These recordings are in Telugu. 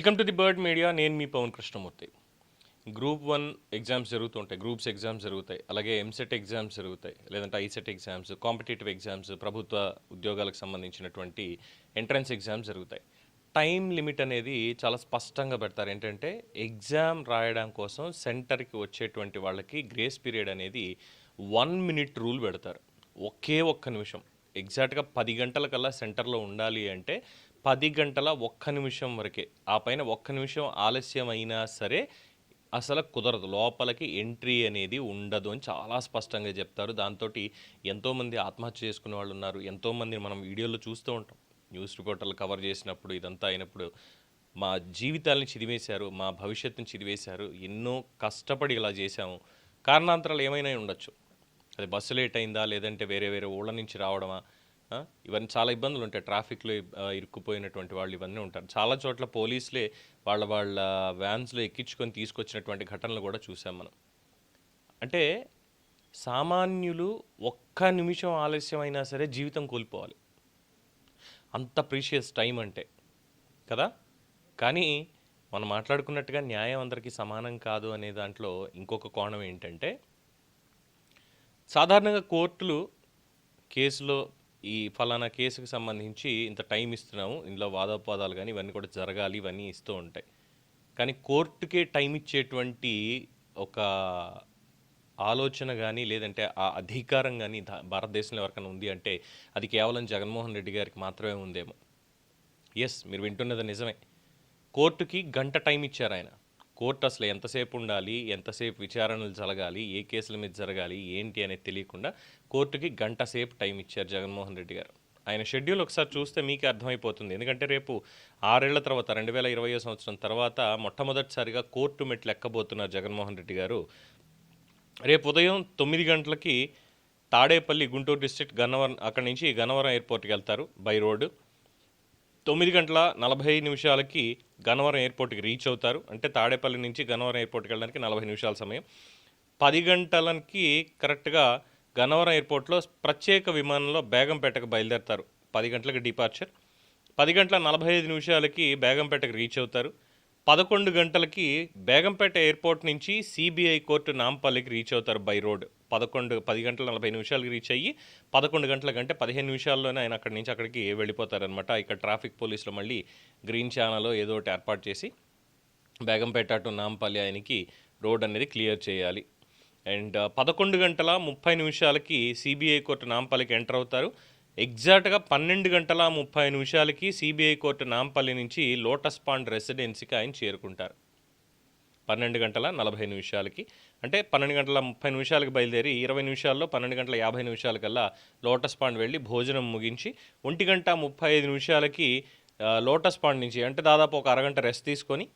Welcome to the bird media. నేను మీ Pavan Krishnamurthy. Group one exams జరుగుతుంటాయి గ్రూప్స్ ఎగ్జామ్స్ జరుగుతాయి. అలాగే ఎంసెట్ ఎగ్జామ్స్ జరుగుతాయి. లేదంటే ఐసెట్ ఎగ్జామ్స్ కాంపిటేటివ్ ఎగ్జామ్స్ ప్రభుత్వ ఉద్యోగాలకు సంబంధించినటువంటి ఎంట్రన్స్ ఎగ్జామ్స్ జరుగుతాయి. టైం లిమిట్ అనేది చాలా స్పష్టంగా పెడతారు. ఏంటంటే ఎగ్జామ్ రాయడం కోసం సెంటర్కి వచ్చేటువంటి వాళ్ళకి గ్రేస్ పీరియడ్ అనేది వన్ మినిట్ రూల్ పెడతారు. ఒకే ఒక్క నిమిషం. ఎగ్జాక్ట్గా పది గంటల కల్లా సెంటర్లో ఉండాలి అంటే పది గంటల ఒక్క నిమిషం వరకే. ఆ పైన ఒక్క నిమిషం ఆలస్యం అయినా సరే అసలు కుదరదు. లోపలికి ఎంట్రీ అనేది ఉండదు అని చాలా స్పష్టంగా చెప్తారు. దాంతో ఎంతోమంది ఆత్మహత్య చేసుకునే వాళ్ళు ఉన్నారు. ఎంతోమంది మనం వీడియోలో చూస్తూ ఉంటాం. న్యూస్ రిపోర్టర్లు కవర్ చేసినప్పుడు ఇదంతా అయినప్పుడు మా జీవితాలని చిదివేశారు మా భవిష్యత్తుని చిదివేశారు ఎన్నో కష్టపడి ఇలా చేశాము. కారణాంతరాలు ఏమైనా ఉండొచ్చు. అది బస్సు లేట్ అయిందా లేదంటే వేరే వేరే ఊళ్ళ నుంచి రావడమా? ఇవన్నీ చాలా ఇబ్బందులు ఉంటాయి. ట్రాఫిక్లో ఇరుక్కుపోయినటువంటి వాళ్ళు ఇవన్నీ ఉంటారు. చాలా చోట్ల పోలీసులే వాళ్ళ వాళ్ళ వ్యాన్స్లో ఎక్కించుకొని తీసుకొచ్చినటువంటి ఘటనలు కూడా చూసాం మనం. అంటే సామాన్యులు ఒక్క నిమిషం ఆలస్యం అయినా సరే జీవితం కోల్పోవాలి. అంత ప్రీషియస్ టైం అంటే కదా? కానీ మనం మాట్లాడుకున్నట్టుగా న్యాయం అందరికీ సమానం కాదు అనే దాంట్లో ఇంకొక కోణం ఏంటంటే సాధారణంగా కోర్టులు కేసులో ఈ ఫలానా కేసుకు సంబంధించి ఇంత టైం ఇస్తున్నాము ఇందులో వాదోపవాదాలు కానీ ఇవన్నీ కూడా జరగాలి ఇవన్నీ ఇస్తూ ఉంటాయి. కానీ కోర్టుకే టైం ఇచ్చేటువంటి ఒక ఆలోచన కానీ లేదంటే ఆ అధికారం కానీ భారతదేశంలో ఎవరికైనా ఉంది అంటే అది కేవలం జగన్మోహన్ రెడ్డి గారికి మాత్రమే ఉందేమో. ఎస్ మీరు వింటున్నది నిజమే. కోర్టుకి గంట టైం ఇచ్చారు ఆయన. కోర్టు అసలు ఎంతసేపు ఉండాలి ఎంతసేపు విచారణలు జరగాలి ఏ కేసుల మీద జరగాలి ఏంటి అనేది తెలియకుండా కోర్టుకి గంట సేపు టైం ఇచ్చారు జగన్మోహన్ రెడ్డి గారు. ఆయన షెడ్యూల్ ఒకసారి చూస్తే మీకే అర్థమైపోతుంది. ఎందుకంటే రేపు ఆరేళ్ళ తర్వాత రెండు వేల ఇరవై సంవత్సరం తర్వాత మొట్టమొదటిసారిగా కోర్టు మెట్లు ఎక్కబోతున్నారు జగన్మోహన్ రెడ్డి గారు. రేపు ఉదయం తొమ్మిది గంటలకి తాడేపల్లి గుంటూరు డిస్ట్రిక్ట్ గన్నవరం అక్కడి నుంచి గన్నవరం ఎయిర్పోర్ట్కి వెళ్తారు బై రోడ్డు. తొమ్మిది గంటల నలభై నిమిషాలకి గన్నవరం ఎయిర్పోర్ట్కి రీచ్ అవుతారు. అంటే తాడేపల్లి నుంచి గన్నవరం ఎయిర్పోర్ట్కి వెళ్ళడానికి నలభై నిమిషాల సమయం. పది గంటలకి కరెక్ట్గా గన్నవరం ఎయిర్పోర్ట్లో ప్రత్యేక విమానంలో బేగంపేటకు బయలుదేరతారు. పది గంటలకు డిపార్చర్. పది గంటల నలభై ఐదు నిమిషాలకి బేగంపేటకు రీచ్ అవుతారు. పదకొండు గంటలకి బేగంపేట ఎయిర్పోర్ట్ నుంచి సిబిఐ కోర్టు నాంపల్లికి రీచ్ అవుతారు బై రోడ్. పదకొండు పది గంటల నలభై నిమిషాలకి రీచ్ అయ్యి పదకొండు గంటల కంటే పదిహేను నిమిషాల్లోనే ఆయన అక్కడి నుంచి అక్కడికి వెళ్ళిపోతారనమాట ఇక్కడ ట్రాఫిక్ పోలీసులు మళ్ళీ గ్రీన్ ఛానల్ ఏదో ఒకటి ఏర్పాటు చేసి బేగంపేట టు నాంపల్లి ఆయనకి రోడ్ అనేది క్లియర్ చేయాలి. అండ్ పదకొండు గంటల ముప్పై నిమిషాలకి సిబిఐ కోర్టు నాంపల్లికి ఎంటర్ అవుతారు. ఎగ్జాక్ట్గా పన్నెండు గంటల ముప్పై నిమిషాలకి సిబిఐ కోర్టు నాంపల్లి నుంచి లోటస్ పాండ్ రెసిడెన్సీకి ఆయన చేరుకుంటారు. పన్నెండు గంటల నలభై నిమిషాలకి అంటే పన్నెండు గంటల ముప్పై నిమిషాలకు బయలుదేరి ఇరవై నిమిషాల్లో పన్నెండు గంటల యాభై నిమిషాలకల్లా లోటస్ పాండ్ వెళ్ళి భోజనం ముగించి ఒంటి గంట ముప్పై ఐదు నిమిషాలకి లోటస్ పాండ్ నుంచి అంటే దాదాపు ఒక అరగంట రెస్ట్ తీసుకొని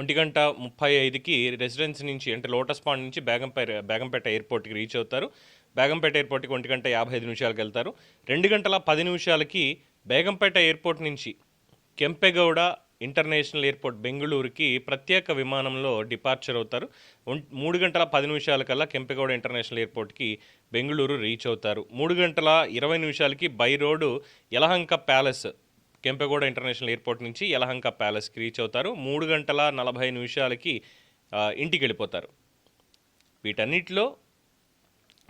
ఒంటి గంట ముప్పై ఐదుకి రెసిడెన్సీ నుంచి అంటే లోటస్ పాండ్ నుంచి బేగంపేట బేగంపేట ఎయిర్పోర్ట్కి రీచ్ అవుతారు. బేగంపేట ఎయిర్పోర్ట్కి ఒంటి గంట యాభై ఐదు నిమిషాలకు వెళ్తారు. రెండు గంటల పది నిమిషాలకి బేగంపేట ఎయిర్పోర్ట్ నుంచి కెంపెగౌడ ఇంటర్నేషనల్ ఎయిర్పోర్ట్ బెంగళూరుకి ప్రత్యేక విమానంలో డిపార్చర్ అవుతారు. మూడు గంటల పది నిమిషాలకల్లా కెంపెగౌడ ఇంటర్నేషనల్ ఎయిర్పోర్ట్కి బెంగళూరు రీచ్ అవుతారు. మూడు గంటల ఇరవై నిమిషాలకి by road Yelahanka palace Kempegowda international airport నుంచి యలహంక ప్యాలెస్కి రీచ్ అవుతారు. మూడు గంటల నలభై నిమిషాలకి ఇంటికి వెళ్ళిపోతారు వీటన్నిటిలో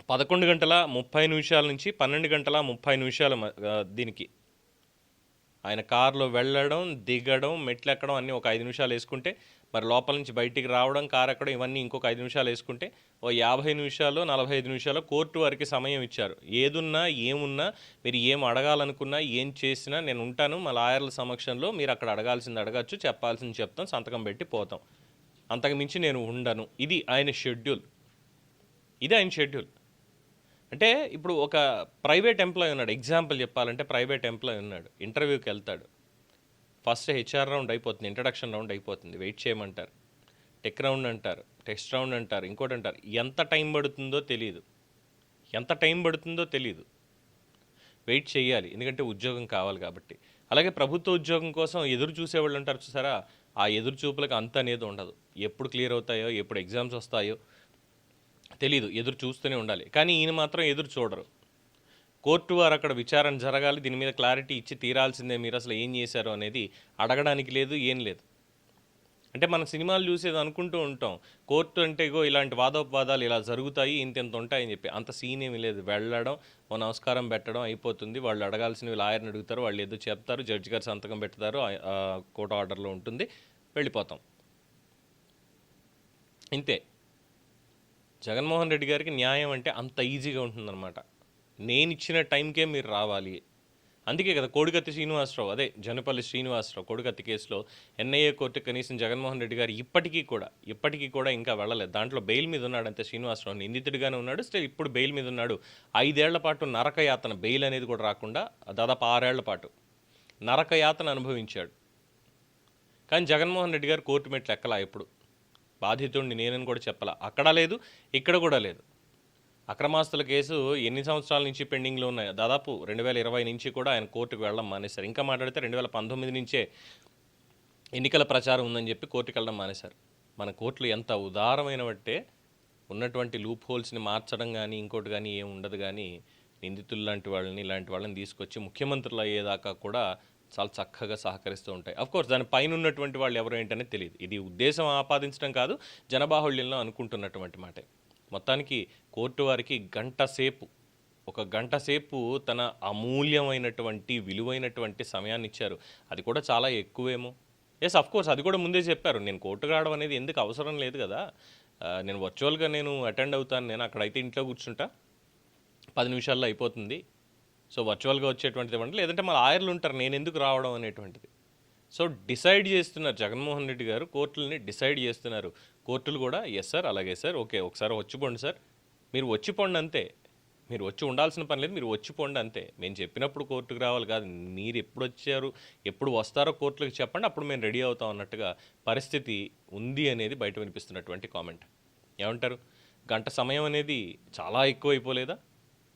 పదకొండు గంటల ముప్పై నిమిషాల నుంచి పన్నెండు గంటల ముప్పై నిమిషాల దీనికి. ఆయన కారులో వెళ్ళడం దిగడం మెట్లు ఎక్కడం అన్నీ ఒక ఐదు నిమిషాలు వేసుకుంటే మరి లోపల నుంచి బయటికి రావడం కారు ఎక్కడం ఇవన్నీ ఇంకొక ఐదు నిమిషాలు వేసుకుంటే ఓ యాభై నిమిషాలు నలభై ఐదు నిమిషాలు కోర్టు వారికి సమయం ఇచ్చారు. ఏదున్నా ఏమున్నా మీరు ఏం అడగాలనుకున్నా ఏం చేసినా నేను ఉంటాను మా లాయర్ల సమక్షంలో మీరు అక్కడ అడగాల్సింది అడగచ్చు చెప్పాల్సింది చెప్తాం సంతకం పెట్టి పోతాం. అంతకుమించి నేను ఉండను. ఇది ఆయన షెడ్యూల్. ఇది ఆయన షెడ్యూల్. అంటే ఇప్పుడు ఒక ప్రైవేట్ ఎంప్లాయీ ఉన్నాడు. ఎగ్జాంపుల్ చెప్పాలంటే ప్రైవేట్ ఎంప్లాయీ ఉన్నాడు. ఇంటర్వ్యూకి వెళ్తాడు. ఫస్ట్ హెచ్ఆర్ రౌండ్ అయిపోతుంది. ఇంట్రడక్షన్ రౌండ్ అయిపోతుంది. వెయిట్ చేయమంటారు. టెక్ రౌండ్ అంటారు. టెస్ట్ రౌండ్ అంటారు. ఇంకోటి అంటారు. ఎంత టైం పడుతుందో తెలియదు ఎంత టైం పడుతుందో తెలియదు వెయిట్ చేయాలి. ఎందుకంటే ఉద్యోగం కావాలి కాబట్టి. అలాగే ప్రభుత్వ ఉద్యోగం కోసం ఎదురు చూసేవాళ్ళు ఉంటారు చూసారా? ఆ ఎదురు చూపులకు అంత అనేది ఉండదు. ఎప్పుడు క్లియర్ అవుతాయో ఎప్పుడు ఎగ్జామ్స్ వస్తాయో తెలీదు ఎదురు చూస్తూనే ఉండాలి. కానీ ఈయన మాత్రం ఎదురు చూడరు. కోర్టు వారు అక్కడ విచారణ జరగాలి దీని మీద క్లారిటీ ఇచ్చి తీరాల్సిందే మీరు అసలు ఏం చేశారు అనేది అడగడానికి లేదు ఏం లేదు. అంటే మనం సినిమాలు చూసేది అనుకుంటూ ఉంటాం. కోర్టు అంటే ఇగో ఇలాంటి వాదోపవాదాలు ఇలా జరుగుతాయి ఇంత ఇంత ఉంటాయని చెప్పి. అంత సీన్ ఏమి లేదు. వెళ్ళడం ఓ నమస్కారం పెట్టడం అయిపోతుంది. వాళ్ళు అడగాల్సినవి లాయర్ని అడుగుతారు వాళ్ళు ఏదో చెప్తారు జడ్జి గారు సంతకం పెడతారు కోర్టు ఆర్డర్లో ఉంటుంది. వెళ్ళిపోతాం. ఇంతే. జగన్మోహన్ రెడ్డి గారికి న్యాయం అంటే అంత ఈజీగా ఉంటుందన్నమాట. నేను ఇచ్చిన టైంకే మీరు రావాలి. అందుకే కదా కోడికత్తి శ్రీనివాసరావు అదే జనపల్లి శ్రీనివాసరావు కోడికత్తి కేసులో ఎన్ఐఏ కోర్టు కనీసం జగన్మోహన్ రెడ్డి గారు ఇప్పటికీ కూడా ఇప్పటికీ కూడా ఇంకా వెళ్ళలేదు. దాంట్లో బెయిల్ మీద ఉన్నాడు అంతే శ్రీనివాసరావు. నిందితుడిగానే ఉన్నాడు స్టిల్ ఇప్పుడు బెయిల్ మీద ఉన్నాడు. ఐదేళ్ళ పాటు నరకయాతన బెయిల్ అనేది కూడా రాకుండా దాదాపు ఆరేళ్ళ పాటు నరకయాతన అనుభవించాడు. కానీ జగన్మోహన్ రెడ్డి గారు కోర్టు మెట్లు ఎక్కలా ఎప్పుడు? బాధితుడిని నేనని కూడా చెప్పాల. అక్కడ లేదు ఇక్కడ కూడా లేదు. అక్రమాస్తుల కేసు ఎన్ని సంవత్సరాల నుంచి పెండింగ్లో ఉన్నాయి? దాదాపు రెండు వేల ఇరవై నుంచి కూడా ఆయన కోర్టుకు వెళ్ళడం మానేశారు. ఇంకా మాట్లాడితే రెండు వేల పంతొమ్మిది నుంచే ఎన్నికల ప్రచారం ఉందని చెప్పి కోర్టుకు వెళ్ళడం మానేశారు. మన కోర్టులు ఎంత ఉదారమైన బట్టే ఉన్నటువంటి లూప్ హోల్స్ని మార్చడం కానీ ఇంకోటి కానీ ఏం ఉండదు కానీ నిందితులు లాంటి వాళ్ళని ఇలాంటి వాళ్ళని తీసుకొచ్చి ముఖ్యమంత్రులు అయ్యేదాకా కూడా చాలా చక్కగా సహకరిస్తూ ఉంటాయి. అఫ్ కోర్స్ దాని పైన ఉన్నటువంటి వాళ్ళు ఎవరు ఏంటనే తెలియదు. ఇది ఉద్దేశం ఆపాదించడం కాదు జనబాహుళ్యంలో అనుకుంటున్నటువంటి మాటే. మొత్తానికి కోర్టు వారికి గంట సేపు ఒక గంట సేపు తన అమూల్యమైనటువంటి విలువైనటువంటి సమయాన్ని ఇచ్చారు. అది కూడా చాలా ఎక్కువేమో. ఎస్ అఫ్ కోర్స్ అది కూడా ముందే చెప్పారు. నేను కోర్టు రావడం అనేది ఎందుకు అవసరం లేదు కదా. నేను వర్చువల్గా నేను అటెండ్ అవుతాను. నేను అక్కడైతే ఇంట్లో కూర్చుంటా. పది నిమిషాల్లో అయిపోతుంది. సో వర్చువల్గా వచ్చేటువంటిది ఇవ్వండి లేదంటే మన ఆయర్లు ఉంటారు నేను ఎందుకు రావడం అనేటువంటిది. సో డిసైడ్ చేస్తున్నారు జగన్మోహన్ రెడ్డి గారు కోర్టులని డిసైడ్ చేస్తున్నారు. కోర్టులు కూడా ఎస్ సార్ అలాగే సార్ ఓకే ఒకసారి వచ్చిపోండి సార్ మీరు వచ్చిపోండి అంతే. మీరు వచ్చి ఉండాల్సిన పని లేదు మీరు వచ్చిపోండి అంతే. మేము చెప్పినప్పుడు కోర్టుకు రావాలి కాదు. మీరు ఎప్పుడు వచ్చారు ఎప్పుడు వస్తారో కోర్టులకు చెప్పండి అప్పుడు మేము రెడీ అవుతాం అన్నట్టుగా పరిస్థితి ఉంది అనేది బయట వినిపిస్తున్నటువంటి కామెంట్. ఏమంటారు? గంట సమయం అనేది చాలా ఎక్కువ అయిపోలేదా